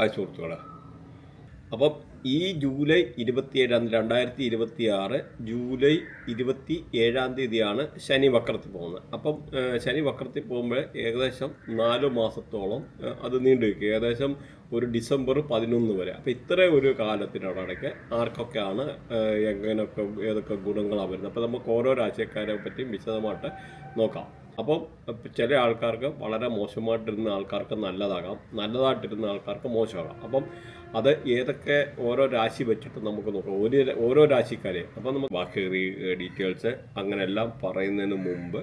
Hi സുഹൃത്തുക്കളെ അപ്പം ഈ ജൂലൈ ഇരുപത്തിയേഴാം തീയതി രണ്ടായിരത്തി ഇരുപത്തി ആറ് ജൂലൈ ഇരുപത്തി ഏഴാം തീയതിയാണ് ശനി വക്രത്തിൽ പോകുന്നത്. അപ്പം ശനി വക്രത്തിൽ പോകുമ്പോൾ ഏകദേശം നാല് മാസത്തോളം അത് നീണ്ടു നിൽക്കും. ഏകദേശം ഒരു ഡിസംബർ പതിനൊന്ന് വരെ. അപ്പം ഇത്ര ഒരു കാലത്തിനോടൊക്കെ ആർക്കൊക്കെയാണ് എങ്ങനെയൊക്കെ ഏതൊക്കെ ഗുണങ്ങളാണ് വരുന്നത്? അപ്പം നമുക്ക് ഓരോ രാജ്യക്കാരെ പറ്റിയും വിശദമായിട്ട് നോക്കാം. അപ്പം ചില ആൾക്കാർക്ക് വളരെ മോശമായിട്ടിരുന്ന ആൾക്കാർക്ക് നല്ലതാകാം നല്ലതായിട്ടിരുന്ന ആൾക്കാർക്ക് മോശമാകാം. അപ്പം അത് ഏതൊക്കെ ഓരോ രാശി വെച്ചിട്ട് നമുക്ക് നോക്കാം. ഒരു ഓരോ രാശിക്കാരെ അപ്പം നമുക്ക് ബാക്കി ഡീറ്റെയിൽസ് അങ്ങനെയെല്ലാം പറയുന്നതിന് മുമ്പ്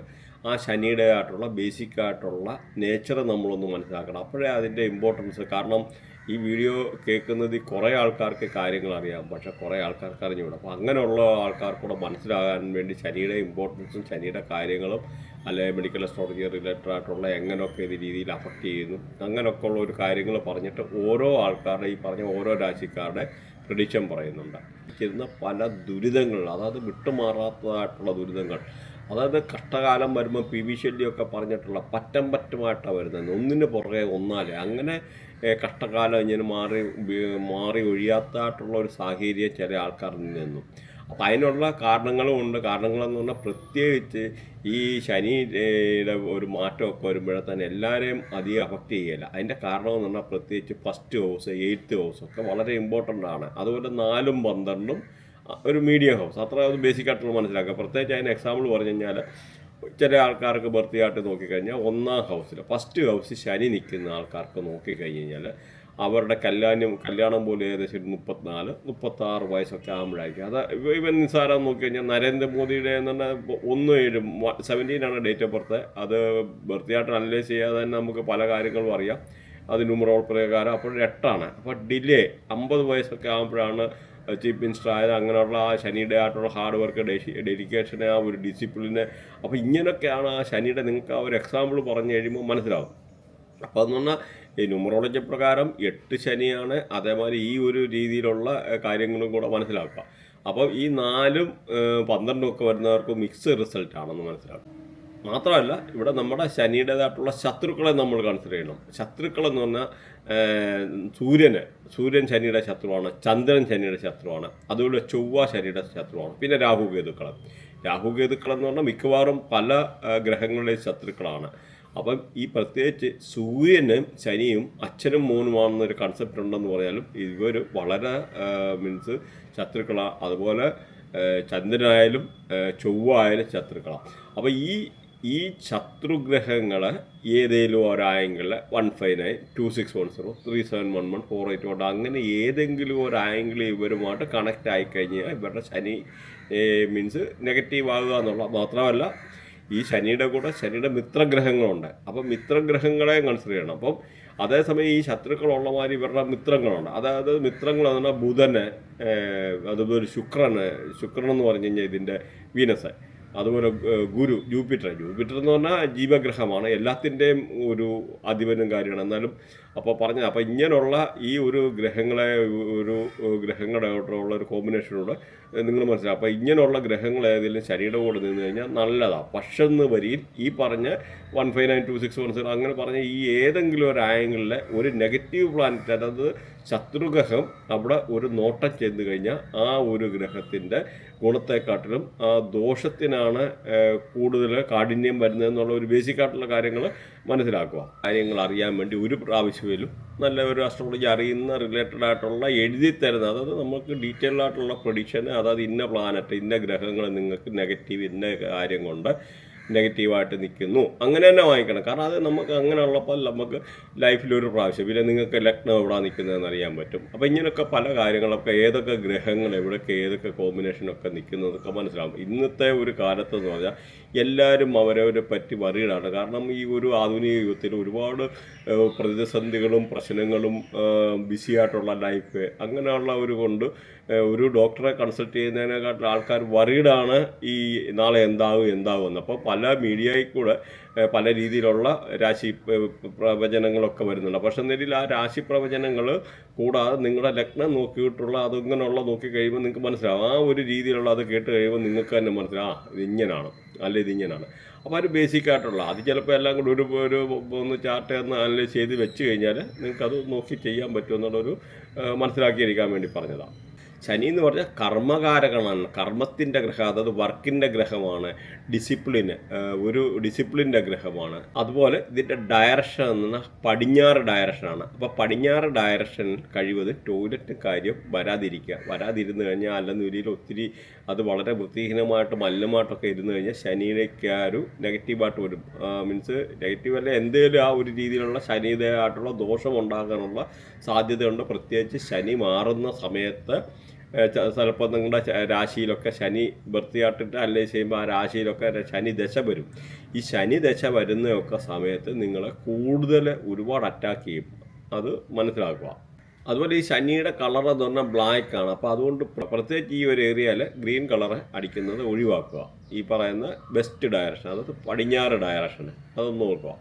ആ ശനിയുടെ ആയിട്ടുള്ള ബേസിക് ആയിട്ടുള്ള നേച്ചർ നമ്മളൊന്ന് മനസ്സിലാക്കണം. അപ്പോഴേ അതിന്റെ ഇമ്പോർട്ടൻസ് കാരണം ഈ വീഡിയോ കേൾക്കുന്നത് കുറേ ആൾക്കാർക്ക് കാര്യങ്ങൾ അറിയാം. പക്ഷെ കുറേ ആൾക്കാർക്ക് അറിഞ്ഞുകൂടാ. അപ്പോൾ അങ്ങനെയുള്ള ആൾക്കാർക്കൂടെ മനസ്സിലാകാൻ വേണ്ടി ശനിയുടെ ഇമ്പോർട്ടൻസും ശനിയുടെ കാര്യങ്ങളും അല്ലെങ്കിൽ മെഡിക്കൽ അസ്ട്രോളജി റിലേറ്റഡ് ആയിട്ടുള്ള എങ്ങനെയൊക്കെ ഇത് രീതിയിൽ അഫക്റ്റ് ചെയ്യുന്നു. അങ്ങനെയൊക്കെ ഉള്ള ഒരു കാര്യങ്ങൾ പറഞ്ഞിട്ട് ഓരോ ആൾക്കാരുടെ ഈ പറഞ്ഞ ഓരോ രാശിക്കാരുടെ പ്രഡിക്ഷൻ പറയുന്നുണ്ട്. ചെയ്യുന്ന പല ദുരിതങ്ങൾ അതായത് വിട്ടുമാറാത്തതായിട്ടുള്ള ദുരിതങ്ങൾ അതായത് കഷ്ടകാലം വരുമ്പോൾ പി വി ശല്യമൊക്കെ പറഞ്ഞിട്ടുള്ള പറ്റം പറ്റമായിട്ടാണ് വരുന്നത്. ഒന്നിന് പുറകെ ഒന്നാലെ. അങ്ങനെ കഷ്ടകാലം ഇങ്ങനെ മാറി മാറി ഒഴിയാത്തതായിട്ടുള്ള ഒരു സാഹചര്യം ചില ആൾക്കാരിൽ നിന്നും. അപ്പം അതിനുള്ള കാരണങ്ങളും ഉണ്ട്. കാരണങ്ങളെന്ന് പറഞ്ഞാൽ പ്രത്യേകിച്ച് ഈ ശനിയുടെ ഒരു മാറ്റമൊക്കെ വരുമ്പോഴേ തന്നെ എല്ലാവരെയും അധികം അഫക്റ്റ് ചെയ്യില്ല. അതിന്റെ കാരണമെന്ന് പറഞ്ഞാൽ പ്രത്യേകിച്ച് ഫസ്റ്റ് ഹൗസ് എയ്ത്ത് ഹൗസ് ഒക്കെ വളരെ ഇമ്പോർട്ടന്റ് ആണ്. അതുപോലെ നാലും പന്ത്രണ്ടും ഒരു മീഡിയം ഹൗസ് അത്ര അത് ബേസിക് ആയിട്ടുള്ള മനസ്സിലാക്കുക. പ്രത്യേകിച്ച് അതിന് എക്സാമ്പിൾ പറഞ്ഞു കഴിഞ്ഞാൽ ചില ആൾക്കാർക്ക് ബർത്തിയായിട്ട് നോക്കിക്കഴിഞ്ഞാൽ ഒന്നാം ഹൗസിൽ ഫസ്റ്റ് ഹൗസ് ശനി നിൽക്കുന്ന ആൾക്കാർക്ക് നോക്കിക്കഴിഞ്ഞാൽ കഴിഞ്ഞാൽ അവരുടെ കല്യാണം കല്യാണം പോലെ ഏകദേശം ഒരു മുപ്പത്തിനാല് മുപ്പത്താറ് വയസ്സൊക്കെ ആകുമ്പോഴായിരിക്കും അത് ഇവ- ഇവൻ നിസ്സാരം നോക്കി കഴിഞ്ഞാൽ നരേന്ദ്രമോദിയുടെ ഒന്ന് ഏഴ് സെവന്റീനാണ് ഡേറ്റ് ഓഫ് ബർത്ത് അത് ബർത്തിയായിട്ട് അനലൈസ് ചെയ്യാതെ തന്നെ നമുക്ക് പല കാര്യങ്ങളും അറിയാം. അത് ന്യൂമറോൾ പ്രകാരം. അപ്പോൾ എട്ടാണ്. അപ്പോൾ ഡിലേ അമ്പത് വയസ്സൊക്കെ ആകുമ്പോഴാണ് ചീഫ് മിനിസ്റ്റർ ആയത് അങ്ങനെയുള്ള ആ ശനിയുടെ ആയിട്ടുള്ള ഹാർഡ് വർക്ക് ഡെഡിക്കേഷൻ ആ ഒരു ഡിസിപ്ലിന് അപ്പോൾ ഇങ്ങനെയൊക്കെയാണ് ആ ശനിയുടെ നിങ്ങൾക്ക് ആ ഒരു എക്സാമ്പിൾ പറഞ്ഞു കഴിയുമ്പോൾ മനസ്സിലാവും. അപ്പോൾ എന്ന് പറഞ്ഞാൽ ഈ ന്യൂമറോളജി പ്രകാരം എട്ട് ശനിയാണ് അതേമാതിരി ഈ ഒരു രീതിയിലുള്ള കാര്യങ്ങളും കൂടെ മനസ്സിലാക്കുക. അപ്പം ഈ നാലും പന്ത്രണ്ടും ഒക്കെ വരുന്നവർക്ക് മിക്സ് റിസൾട്ട് ആണെന്ന് മനസ്സിലാക്കും മാത്രമല്ല ഇവിടെ നമ്മുടെ ശനിയുടേതായിട്ടുള്ള ശത്രുക്കളെ നമ്മൾ കൺസിഡർ ചെയ്യണം. ശത്രുക്കൾ എന്ന് പറഞ്ഞാൽ സൂര്യന് സൂര്യൻ ശനിയുടെ ശത്രുവാണ് ചന്ദ്രൻ ശനിയുടെ ശത്രുവാണ് അതുപോലെ ചൊവ്വ ശനിയുടെ ശത്രുവാണ് പിന്നെ രാഹു കേതുക്കൾ രാഹു കേതുക്കൾ എന്ന് പറഞ്ഞാൽ മിക്കവാറും പല ഗ്രഹങ്ങളുടെയും ശത്രുക്കളാണ്. അപ്പം ഈ പ്രത്യേകിച്ച് സൂര്യനും ശനിയും അച്ഛനും മോനുമാണെന്നൊരു കൺസെപ്റ്റ് ഉണ്ടെന്ന് പറഞ്ഞാലും ഇവർ വളരെ മീൻസ് ശത്രുക്കളാണ് അതുപോലെ ചന്ദ്രനായാലും ചൊവ്വ ആയാലും ശത്രുക്കളാണ് അപ്പോൾ ഈ ഈ ശത്രുഗ്രഹങ്ങളെ ഏതെങ്കിലും ഒരായെങ്കിൽ one five nine two six one zero three seven one one four eight one അങ്ങനെ ഏതെങ്കിലും ഒരു ഇവരുമായിട്ട് കണക്റ്റ് ആയിക്കഴിഞ്ഞാൽ ഇവരുടെ ശനി മീൻസ് നെഗറ്റീവ് ആകുക എന്നുള്ള മാത്രമല്ല ഈ ശനിയുടെ കൂടെ ശനിയുടെ മിത്രഗ്രഹങ്ങളുണ്ട്. അപ്പം മിത്രഗ്രഹങ്ങളെ കൺസിഡർ ചെയ്യണം. അപ്പം അതേസമയം ഈ ശത്രുക്കളുള്ള മാതിരി ഇവരുടെ മിത്രങ്ങളുണ്ട്. അതായത് മിത്രങ്ങൾ എന്ന് പറഞ്ഞാൽ ബുധന് അതുപോലെ ശുക്രന് ശുക്രൻ എന്ന് പറഞ്ഞു കഴിഞ്ഞാൽ ഇതിന്റെ വീനസ് അതുപോലെ ഗുരു ജൂപ്പിറ്റർ. ജൂപ്പിറ്റർ എന്ന് പറഞ്ഞാൽ ജീവഗ്രഹമാണ്. എല്ലാത്തിന്റെയും ഒരു അധിപനും കാര്യമാണ്. എന്നാലും അപ്പോൾ പറഞ്ഞത് അപ്പോൾ ഇങ്ങനെയുള്ള ഈ ഒരു ഗ്രഹങ്ങളെ ഒരു ഗ്രഹങ്ങളുടെ ഉള്ള ഒരു കോമ്പിനേഷനോട് നിങ്ങൾ മനസ്സിലാക്കും അപ്പോൾ ഇങ്ങനെയുള്ള ഗ്രഹങ്ങൾ ഏതെങ്കിലും ശരീരം കൂടെ നിന്ന് കഴിഞ്ഞാൽ നല്ലതാണ് പക്ഷെന്ന് വരിയിൽ ഈ പറഞ്ഞ one five nine two six one zero അങ്ങനെ പറഞ്ഞ ഈ ഏതെങ്കിലും ഒരു ആംഗിളിലെ ഒരു നെഗറ്റീവ് പ്ലാനറ്റ് അതായത് ശത്രുഗ്രഹം അവിടെ ഒരു നോട്ടം ചെന്ന് കഴിഞ്ഞാൽ ആ ഒരു ഗ്രഹത്തിന്റെ ഗുണത്തെക്കാട്ടിലും ആ ദോഷത്തിനാണ് കൂടുതൽ കാഠിന്യം വരുന്നതെന്നുള്ള ഒരു ബേസിക് ആയിട്ടുള്ള കാര്യങ്ങൾ മനസ്സിലാക്കുക. കാര്യങ്ങൾ അറിയാൻ വേണ്ടി ഒരു പ്രാവശ്യമെങ്കിലും നല്ല ഒരു അസ്ട്രോളജി അറിയുന്ന റിലേറ്റഡ് ആയിട്ടുള്ള എഴുതി തരുന്ന അതായത് നമുക്ക് ഡീറ്റെയിൽ ആയിട്ടുള്ള പ്രൊഡിക്ഷൻ അതായത് ഇന്ന പ്ലാനറ്റ് ഇന്ന ഗ്രഹങ്ങൾ നിങ്ങൾക്ക് നെഗറ്റീവ് ഇന്ന കാര്യം കൊണ്ട് നെഗറ്റീവായിട്ട് നിൽക്കുന്നു. അങ്ങനെ തന്നെ വാങ്ങിക്കണം. കാരണം അത് നമുക്ക് അങ്ങനെ ഉള്ളപ്പോൾ നമുക്ക് ലൈഫിലൊരു പ്രാവശ്യം. പിന്നെ നിങ്ങൾക്ക് ലഗ്നം എവിടെ നിൽക്കുന്നതെന്ന് അറിയാൻ പറ്റും. അപ്പോൾ ഇങ്ങനെയൊക്കെ പല കാര്യങ്ങളൊക്കെ ഏതൊക്കെ ഗ്രഹങ്ങൾ എവിടെയൊക്കെ ഏതൊക്കെ കോമ്പിനേഷനൊക്കെ നിൽക്കുന്നതൊക്കെ മനസ്സിലാവും. ഇന്നത്തെ ഒരു കാലത്ത് എന്ന് പറഞ്ഞാൽ എല്ലാവരും അവരവരെ പറ്റി വറിയിടാണ് കാരണം ഈ ഒരു ആധുനിക യുഗത്തിൽ ഒരുപാട് പ്രതിസന്ധികളും പ്രശ്നങ്ങളും ബിസിയായിട്ടുള്ള ലൈഫ് അങ്ങനെയുള്ള ഒരു കൊണ്ട് ഒരു ഡോക്ടറെ കൺസൾട്ട് ചെയ്യുന്നതിനെക്കാട്ടിൽ ആൾക്കാർ വറീഡാണ് ഈ നാളെ എന്താവും എന്താവും എന്ന്. അപ്പോൾ പല മീഡിയയിൽ കൂടെ പല രീതിയിലുള്ള രാശി പ്രവചനങ്ങളൊക്കെ വരുന്നുണ്ട്. പക്ഷെ നിലയിൽ ആ രാശി പ്രവചനങ്ങൾ കൂടാതെ നിങ്ങളുടെ ലഗ്നം നോക്കിയിട്ടുള്ള അതിങ്ങനെയുള്ള നോക്കി കഴിയുമ്പോൾ നിങ്ങൾക്ക് മനസ്സിലാവും. ആ ഒരു രീതിയിലുള്ള അത് കേട്ട് കഴിയുമ്പോൾ നിങ്ങൾക്ക് തന്നെ മനസ്സിലാവും ആ ഇത് ഇങ്ങനെയാണ് അല്ല ഇത് ഇങ്ങനെയാണ് അപ്പോൾ അത് ബേസിക് ആയിട്ടുള്ള അത് ചിലപ്പോൾ എല്ലാം കൂടി ഒരു ഒരു ഒന്ന് ചാർട്ട് ഒന്ന് അനലൈസ് ചെയ്ത് വെച്ച് കഴിഞ്ഞാൽ നിങ്ങൾക്കത് നോക്കി ചെയ്യാൻ പറ്റുമെന്നുള്ളൊരു മനസ്സിലാക്കിയിരിക്കാൻ വേണ്ടി പറഞ്ഞതാണ് ശനി എന്ന് പറഞ്ഞാൽ കർമ്മകാരകമാണ്. കർമ്മത്തിന്റെ ഗ്രഹം അതായത് വർക്കിന്റെ ഗ്രഹമാണ്. ഡിസിപ്ലിന് ഒരു ഡിസിപ്ലിന്റെ ഗ്രഹമാണ്. അതുപോലെ ഇതിന്റെ ഡയറക്ഷൻ എന്ന് പറഞ്ഞാൽ പടിഞ്ഞാറ് ഡയറക്ഷനാണ് അപ്പോൾ പടിഞ്ഞാറ് ഡയറക്ഷൻ കഴിവത് ടോയ്ലറ്റ് കാര്യം വരാതിരിക്കുക. വരാതിരുന്നു കഴിഞ്ഞാൽ അല്ലെന്നുരിയിൽ ഒത്തിരി അത് വളരെ വൃത്തിഹീനമായിട്ട് മല്ലമായിട്ടൊക്കെ ഇരുന്ന് കഴിഞ്ഞാൽ ശനിയിലേക്ക് ആ ഒരു നെഗറ്റീവായിട്ട് വരും. മീൻസ് നെഗറ്റീവ് അല്ല എന്തെങ്കിലും ആ ഒരു രീതിയിലുള്ള ശനിയുടേതായിട്ടുള്ള ദോഷം ഉണ്ടാകാനുള്ള സാധ്യതയുണ്ട്. പ്രത്യേകിച്ച് ശനി മാറുന്ന സമയത്ത് ചിലപ്പോൾ നിങ്ങളുടെ രാശിയിലൊക്കെ ശനി വൃത്തിയായിട്ടിട്ട് അല്ലെങ്കിൽ ചെയ്യുമ്പോൾ ആ രാശിയിലൊക്കെ ശനി ദശ വരും. ഈ ശനി ദശ വരുന്നതൊക്കെ സമയത്ത് നിങ്ങളെ കൂടുതൽ ഒരുപാട് അറ്റാക്ക് ചെയ്യും. അത് മനസ്സിലാക്കുക. അതുപോലെ ഈ ശനിയുടെ കളർ എന്ന് പറഞ്ഞാൽ ബ്ലാക്ക് ആണ്. അപ്പോൾ അതുകൊണ്ട് പ്രത്യേകിച്ച് ഈ ഒരു ഏരിയയിൽ ഗ്രീൻ കളർ അടിക്കുന്നത് ഒഴിവാക്കുക. ഈ പറയുന്ന ബെസ്റ്റ് ഡയറക്ഷൻ അതായത് പടിഞ്ഞാറ് ഡയറക്ഷൻ അതൊന്ന് നോക്കുക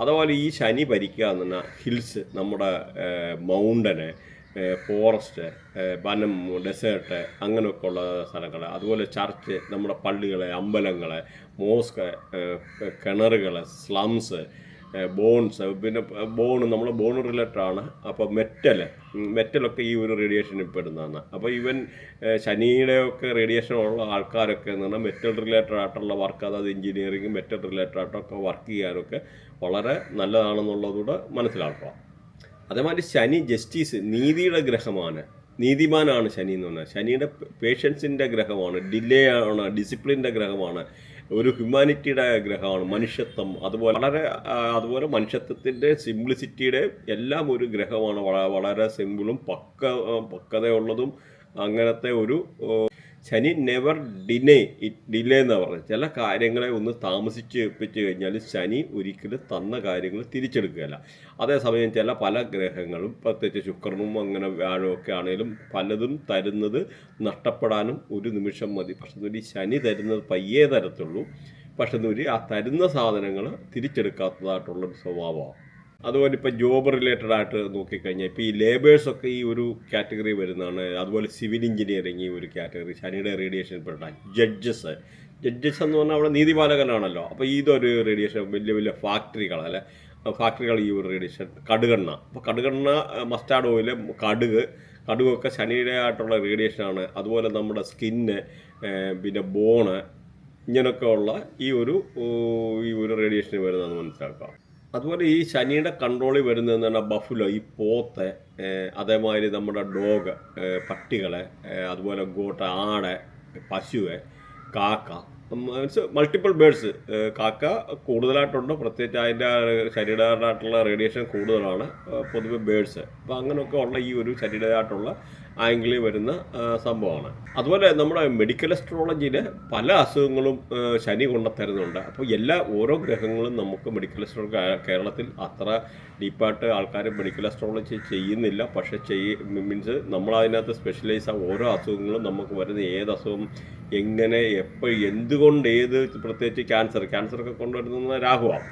അതുപോലെ ഈ ശനി ഭരിക്കുക എന്ന് പറഞ്ഞാൽ ഹിൽസ് നമ്മുടെ മൗണ്ടന് ഫോറസ്റ്റ് വനം ഡെസേർട്ട് അങ്ങനെയൊക്കെ ഉള്ള സ്ഥലങ്ങൾ അതുപോലെ ചർച്ച് നമ്മുടെ പള്ളികൾ അമ്പലങ്ങൾ മോസ്ക് കിണറുകൾ സ്ലംസ് ബോൺസ് പിന്നെ ബോൺ നമ്മൾ ബോൺ റിലേറ്റഡ് ആണ്. അപ്പോൾ മെറ്റൽ മെറ്റലൊക്കെ ഈ ഒരു റേഡിയേഷനിൽ പെടുന്നതാണ് അപ്പോൾ ഈവൻ ശനിയുടെ ഒക്കെ റേഡിയേഷൻ ഉള്ള ആൾക്കാരൊക്കെ എന്ന് പറഞ്ഞാൽ മെറ്റൽ റിലേറ്റഡ് ആയിട്ടുള്ള വർക്ക് അതായത് എഞ്ചിനീയറിംഗ് മെറ്റൽ റിലേറ്റഡ് ആയിട്ടൊക്കെ വർക്ക് ചെയ്യാനൊക്കെ വളരെ നല്ലതാണെന്നുള്ളതുകൂടെ മനസ്സിലാക്കുക. അതേമാതിരി ശനി ജസ്റ്റിസ് നീതിയുടെ ഗ്രഹമാണ്. നീതിമാനാണ് ശനി എന്ന് പറഞ്ഞാൽ. ശനിയുടെ പേഷ്യൻസിന്റെ ഗ്രഹമാണ്. ഡിലേ ആണ് ഡിസിപ്ലിന്റെ ഗ്രഹമാണ്. ഒരു ഹ്യൂമാനിറ്റിയുടെ ഗ്രഹമാണ്. മനുഷ്യത്വം. അതുപോലെ വളരെ അതുപോലെ മനുഷ്യത്വത്തിന്റെ സിംപ്ലിസിറ്റിയുടെ എല്ലാം ഒരു ഗ്രഹമാണ്. വളരെ സിമ്പിളും പക്ക പക്വതയുള്ളതും അങ്ങനത്തെ ഒരു ശനി നെവർ ഡിനേ ഡിലേ എന്ന് പറഞ്ഞത്. ചില കാര്യങ്ങളെ ഒന്ന് താമസിച്ച് വെപ്പിച്ച് കഴിഞ്ഞാൽ ശനി ഒരിക്കലും തന്ന കാര്യങ്ങൾ തിരിച്ചെടുക്കുകയല്ല. അതേസമയം ചില പല ഗ്രഹങ്ങളും പ്രത്യേകിച്ച് ശുക്രനും അങ്ങനെ വ്യാഴവും ഒക്കെ ആണെങ്കിലും പലതും തരുന്നത് നഷ്ടപ്പെടാനും ഒരു നിമിഷം മതി. പക്ഷെ ഈ ശനി തരുന്നത് പയ്യേ തരത്തുള്ളൂ. പക്ഷെ ഒരു ആ തരുന്ന സാധനങ്ങൾ തിരിച്ചെടുക്കാത്തതായിട്ടുള്ളൊരു സ്വഭാവമാണ്. അതുപോലെ ഇപ്പോൾ ജോബ് റിലേറ്റഡ് ആയിട്ട് നോക്കിക്കഴിഞ്ഞാൽ ഇപ്പോൾ ഈ ലേബേഴ്സൊക്കെ ഈ ഒരു കാറ്റഗറി വരുന്നതാണ്. അതുപോലെ സിവിൽ എഞ്ചിനീയറിംഗ് ഈ ഒരു കാറ്റഗറി ശനിയുടെ റേഡിയേഷൻ പെട്ട ജഡ്ജസ് ജഡ്ജസ് എന്ന് പറഞ്ഞാൽ അവിടെ നീതിപാലകനാണല്ലോ അപ്പോൾ ഇതൊരു റേഡിയേഷൻ വലിയ വലിയ ഫാക്ടറികൾ അല്ലെ? ഫാക്ടറികൾ ഈ ഒരു റേഡിയേഷൻ കടുകെണ്ണ. അപ്പോൾ കടുകെണ്ണ മസ്റ്റാർഡ് ഓയിൽ കടുക്. കടുകൊക്കെ ശനിയുടെ ആയിട്ടുള്ള റേഡിയേഷനാണ് അതുപോലെ നമ്മുടെ സ്കിന്ന് പിന്നെ ബോണ് ഇങ്ങനെയൊക്കെ ഉള്ള ഈ ഒരു ഈ ഒരു റേഡിയേഷൻ വരുന്നതെന്ന് മനസ്സിലാക്കാം. അതുപോലെ ഈ ശനിയുടെ കൺട്രോളിൽ വരുന്നതെന്ന് പറഞ്ഞാൽ ബഫുലോ ഈ പോത്ത് അതേമാതിരി നമ്മുടെ ഡോഗ് പട്ടികളെ അതുപോലെ ഗോട്ട ആട് പശുവെ കാക്ക മീൻസ് മൾട്ടിപ്പിൾ ബേഡ്സ് കാക്ക കൂടുതലായിട്ടുണ്ട്. പ്രത്യേകിച്ച് അതിന്റെ ശരീരമായിട്ടുള്ള റേഡിയേഷൻ കൂടുതലാണ് പൊതുവെ ബേഡ്സ് അപ്പോൾ അങ്ങനെയൊക്കെ ഉള്ള ഈ ഒരു ശരീരമായിട്ടുള്ള ആംഗിളിൽ വരുന്ന സംഭവമാണ്. അതുപോലെ നമ്മുടെ മെഡിക്കൽ അസ്ട്രോളജിയിൽ പല അസുഖങ്ങളും ശനി കൊണ്ടുത്തരുന്നുണ്ട്. അപ്പോൾ എല്ലാ ഓരോ ഗ്രഹങ്ങളും നമുക്ക് മെഡിക്കൽ അസ്ട്രോളജി കേരളത്തിൽ അത്ര ഡീപ്പായിട്ട് ആൾക്കാർ മെഡിക്കൽ അസ്ട്രോളജി ചെയ്യുന്നില്ല. പക്ഷേ ചെയ്യ മീൻസ് നമ്മൾ അതിനകത്ത് സ്പെഷ്യലൈസ് ആ ഓരോ അസുഖങ്ങളും നമുക്ക് വരുന്ന ഏത് അസുഖം എങ്ങനെ എപ്പോൾ എന്തുകൊണ്ട് ഏത് പ്രത്യേകിച്ച് ക്യാൻസർ ക്യാൻസറൊക്കെ കൊണ്ടുവരുന്ന രാഹുവാണ്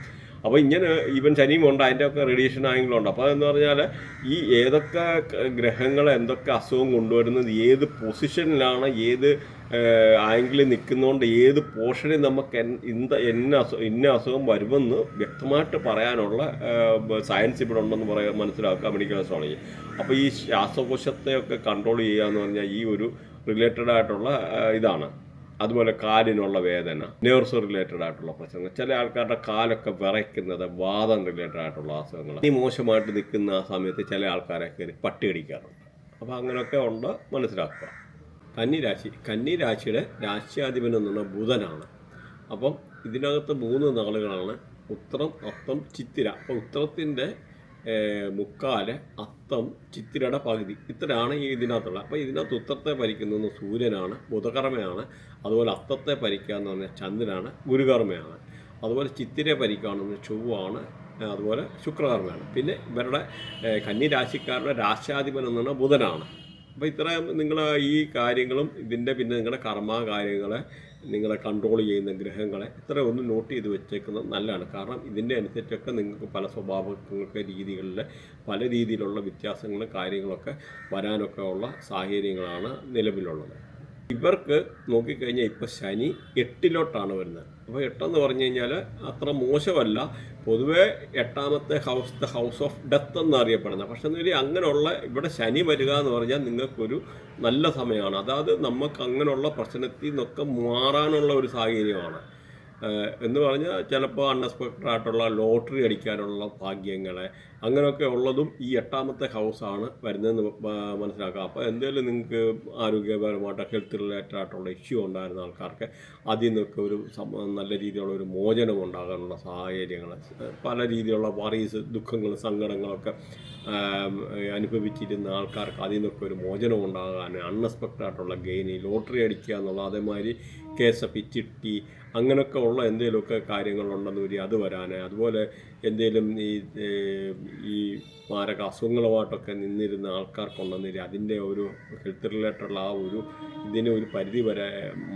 അപ്പോൾ ഇങ്ങനെ ഈവൻ ശനിയും ഉണ്ട് അതിന്റെ ഒക്കെ റേഡിയേഷൻ ഉണ്ട് അപ്പോൾ എന്ന് പറഞ്ഞാൽ ഈ ഏതൊക്കെ ഗ്രഹങ്ങൾ എന്തൊക്കെ അസുഖം കൊണ്ടുവരുന്നത് ഏത് പൊസിഷനിലാണ് ഏത് ആംഗിളിൽ നിൽക്കുന്നതുകൊണ്ട് ഏത് പോർഷനിൽ നമുക്ക് ഇന്ത എന്ന അസുഖം ഇന്ന അസുഖം വരുമെന്ന് വ്യക്തമായിട്ട് പറയാനുള്ള സയൻസ് ഇവിടെ ഉണ്ടെന്ന് പറയാൻ മനസ്സിലാക്കുക മെഡിക്കൽ അസ്ട്രോളജി അപ്പോൾ ഈ ശ്വാസകോശത്തെയൊക്കെ കൺട്രോൾ ചെയ്യുക എന്ന് പറഞ്ഞാൽ ഈ ഒരു റിലേറ്റഡ് ആയിട്ടുള്ള ഇതാണ്. അതുപോലെ കാലിനുള്ള വേദന നേഴ്സ് റിലേറ്റഡ് ആയിട്ടുള്ള പ്രശ്നങ്ങൾ ചില ആൾക്കാരുടെ കാലൊക്കെ വിറയ്ക്കുന്നത് വാദം റിലേറ്റഡ് ആയിട്ടുള്ള അസുഖങ്ങൾ ഈ മോശമായിട്ട് നിൽക്കുന്ന ആ സമയത്ത് ചില ആൾക്കാരെ കയറി പട്ടി അപ്പോൾ അങ്ങനെയൊക്കെ ഉണ്ട് മനസ്സിലാക്കുക. കന്നി രാശി കന്നി രാശിയുടെ രാശ്യാധിപൻ എന്ന് പറഞ്ഞാൽ ബുധനാണ്. അപ്പം ഇതിനകത്ത് മൂന്ന് നാളുകളാണ് ഉത്രം അത്തം ചിത്തിര. അപ്പോൾ ഉത്രത്തിന്റെ മുക്കാൽ അത്തം ചിത്തിരയുടെ പകുതി. ഇത്രയാണ് ഈ ഇതിനകത്തുള്ളത് അപ്പോൾ ഇതിനകത്ത് ഉത്തരത്തെ ഭരിക്കുന്നത് സൂര്യനാണ് ബുധകർമ്മയാണ്. അതുപോലെ അത്തത്തെ ഭരിക്കുക എന്ന് പറഞ്ഞാൽ ചന്ദ്രനാണ് ഗുരുകർമ്മയാണ്. അതുപോലെ ചിത്തിരെ ഭരിക്കുകയാണെന്ന് ചൊവ്വാണ് അതുപോലെ ശുക്രകർമ്മയാണ്. പിന്നെ ഇവരുടെ കന്നിരാശിക്കാരുടെ കന്നി രാശിക്കാരുടെ രാശാധിപൻ എന്ന് പറഞ്ഞാൽ ബുധനാണ്. അപ്പോൾ ഇത്രയും നിങ്ങൾ ഈ കാര്യങ്ങളും ഇതിന്റെ പിന്നെ നിങ്ങളുടെ കർമ്മ കാര്യങ്ങളെ നിങ്ങളെ കൺട്രോൾ ചെയ്യുന്ന ഗ്രഹങ്ങളെ ഇത്ര ഒന്ന് നോട്ട് ചെയ്ത് വെച്ചേക്കുന്നത് നല്ലതാണ്. കാരണം ഇതിന്റെ അനുസരിച്ചൊക്കെ നിങ്ങൾക്ക് പല സ്വഭാവങ്ങൾക്ക് രീതികളിൽ പല രീതിയിലുള്ള വ്യത്യാസങ്ങളും കാര്യങ്ങളൊക്കെ വരാനൊക്കെ ഉള്ള സാഹചര്യങ്ങളാണ് നിലവിലുള്ളത്. ഇവർക്ക് നോക്കിക്കഴിഞ്ഞാൽ ഇപ്പോൾ ശനി എട്ടിലോട്ടാണ് വരുന്നത്. അപ്പോൾ എട്ടെന്ന് പറഞ്ഞു കഴിഞ്ഞാൽ അത്ര മോശമല്ല. പൊതുവേ എട്ടാമത്തെ house the house of death എന്നറിയപ്പെടുന്നത്. പക്ഷെ എന്ന് അങ്ങനെയുള്ള ഇവിടെ ശനി വരിക എന്ന് പറഞ്ഞാൽ നിങ്ങൾക്കൊരു നല്ല സമയമാണ്. അതായത് നമുക്ക് അങ്ങനെയുള്ള പ്രശ്നത്തിൽ നിന്നൊക്കെ മാറാനുള്ള ഒരു സാഹചര്യമാണ്. എന്ന് പറഞ്ഞാൽ ചിലപ്പോൾ അൺഎക്സ്പെക്റ്റഡ് ആയിട്ടുള്ള ലോട്ടറി അടിക്കാനുള്ള ഭാഗ്യങ്ങൾ അങ്ങനെയൊക്കെ ഉള്ളതും ഈ എട്ടാമത്തെ ഹൗസാണ് വരുന്നതെന്ന് മനസ്സിലാക്കുക അപ്പോൾ എന്തെങ്കിലും നിങ്ങൾക്ക് ആരോഗ്യപരമായിട്ട് ഹെൽത്ത് റിലേറ്റഡ് ആയിട്ടുള്ള ഇഷ്യൂ ഉണ്ടായിരുന്ന ആൾക്കാർക്ക് അതിൽ നിന്നൊക്കെ ഒരു നല്ല രീതിയിലുള്ള ഒരു മോചനം ഉണ്ടാകാനുള്ള സാഹചര്യങ്ങൾ പല രീതിയിലുള്ള വറീസ് ദുഃഖങ്ങൾ സങ്കടങ്ങളൊക്കെ അനുഭവിച്ചിരുന്ന ആൾക്കാർക്ക് അതിൽ നിന്നൊക്കെ ഒരു മോചനം ഉണ്ടാകാൻ അൺഎക്സ്പെക്റ്റഡ് ആയിട്ടുള്ള ഗെയിൻ ഈ ലോട്ടറി അടിക്കുക എന്നുള്ള അതേമാതിരി കേസ് ചിട്ടി അങ്ങനെയൊക്കെ ഉള്ള എന്തെങ്കിലുമൊക്കെ കാര്യങ്ങളുണ്ടെന്ന് വരി അത് വരാൻ അതുപോലെ എന്തെങ്കിലും ഈ ഈ മാരക അസുഖങ്ങളുമായിട്ടൊക്കെ നിന്നിരുന്ന ആൾക്കാർക്കുണ്ടെന്ന് വരി അതിന്റെ ഒരു ഹെൽത്ത് റിലേറ്റഡുള്ള ആ ഒരു ഇതിനെ ഒരു പരിധി വരെ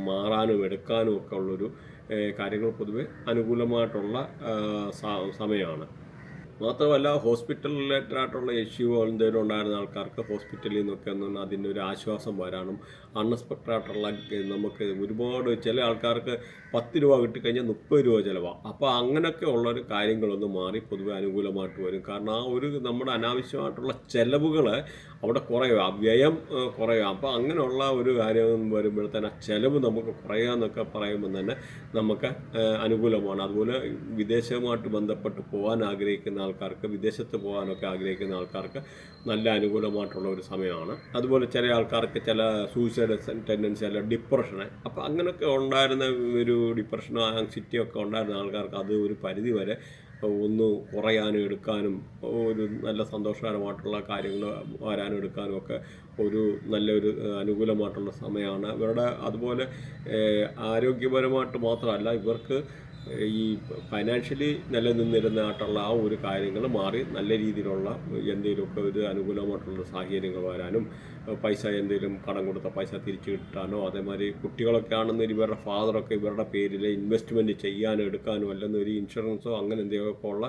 മാറാനും എടുക്കാനും ഒക്കെ ഉള്ളൊരു കാര്യങ്ങൾ പൊതുവെ അനുകൂലമായിട്ടുള്ള സമയമാണ്. മാത്രമല്ല ഹോസ്പിറ്റൽ റിലേറ്റഡ് ആയിട്ടുള്ള ഇഷ്യൂ എന്തെങ്കിലും ഉണ്ടായിരുന്ന ആൾക്കാർക്ക് ഹോസ്പിറ്റലിൽ നിന്നൊക്കെ ഒന്ന് അതിന്റെ ഒരു ആശ്വാസം വരാനും അൺഎക്സ്പെക്റ്റഡ് ആയിട്ടുള്ള നമുക്ക് ഒരുപാട് ചില ആൾക്കാർക്ക് പത്ത് രൂപ കിട്ടിക്കഴിഞ്ഞാൽ മുപ്പത് രൂപ ചിലവാണ് അപ്പോൾ അങ്ങനെയൊക്കെ ഉള്ളൊരു കാര്യങ്ങളൊന്ന് മാറി പൊതുവെ അനുകൂലമായിട്ട് വരും. കാരണം ആ ഒരു നമ്മുടെ അനാവശ്യമായിട്ടുള്ള ചിലവുകൾ അവിടെ കുറയുക വ്യയം കുറയുക കുറയും. അപ്പോൾ അങ്ങനെയുള്ള ഒരു കാര്യം വരുമ്പോഴത്തേന് ആ ചിലവ് നമുക്ക് കുറയുക എന്നൊക്കെ പറയുമ്പോൾ തന്നെ നമുക്ക് അനുകൂലമാണ്. അതുപോലെ വിദേശവുമായിട്ട് ബന്ധപ്പെട്ട് പോകാൻ ആഗ്രഹിക്കുന്ന ആൾക്കാർക്ക് വിദേശത്ത് പോകാനൊക്കെ ആഗ്രഹിക്കുന്ന ആൾക്കാർക്ക് നല്ല അനുകൂലമായിട്ടുള്ള ഒരു സമയമാണ്. അതുപോലെ ചില ആൾക്കാർക്ക് ചില സൂയിസൈഡ് ടെൻഡൻസി അല്ല ഡിപ്രഷന് അപ്പോൾ അങ്ങനെയൊക്കെ ഉണ്ടായിരുന്ന ഒരു ഡിപ്രഷനോ ആങ്സിറ്റിയോ ഒക്കെ ഉണ്ടായിരുന്ന ആൾക്കാർക്ക് അത് ഒരു പരിധി വരെ ഒന്ന് കുറയാനും എടുക്കാനും ഒരു നല്ല സന്തോഷകരമായിട്ടുള്ള കാര്യങ്ങൾ വരാനും എടുക്കാനും ഒക്കെ ഒരു നല്ലൊരു അനുകൂലമായിട്ടുള്ള സമയമാണ്. ഇവരുടെ അതുപോലെ ആരോഗ്യപരമായിട്ട് മാത്രമല്ല ഇവർക്ക് ഈ ഫൈനാൻഷ്യലി നിലനിന്നിരുന്നതായിട്ടുള്ള ആ ഒരു കാര്യങ്ങൾ മാറി നല്ല രീതിയിലുള്ള എന്തെങ്കിലുമൊക്കെ ഒരു അനുകൂലമായിട്ടുള്ള സാഹചര്യങ്ങൾ വരാനും പൈസ എന്തെങ്കിലും കടം കൊടുത്ത പൈസ തിരിച്ചു കിട്ടാനോ അതേമാതിരി കുട്ടികളൊക്കെ ആണെന്നൊരു ഇവരുടെ ഫാദറൊക്കെ ഇവരുടെ പേരിൽ ഇൻവെസ്റ്റ്മെന്റ് ചെയ്യാനോ എടുക്കാനോ അല്ലെന്ന് ഒരു ഇൻഷുറൻസോ അങ്ങനെ എന്തെങ്കിലുമൊക്കെ ഉള്ള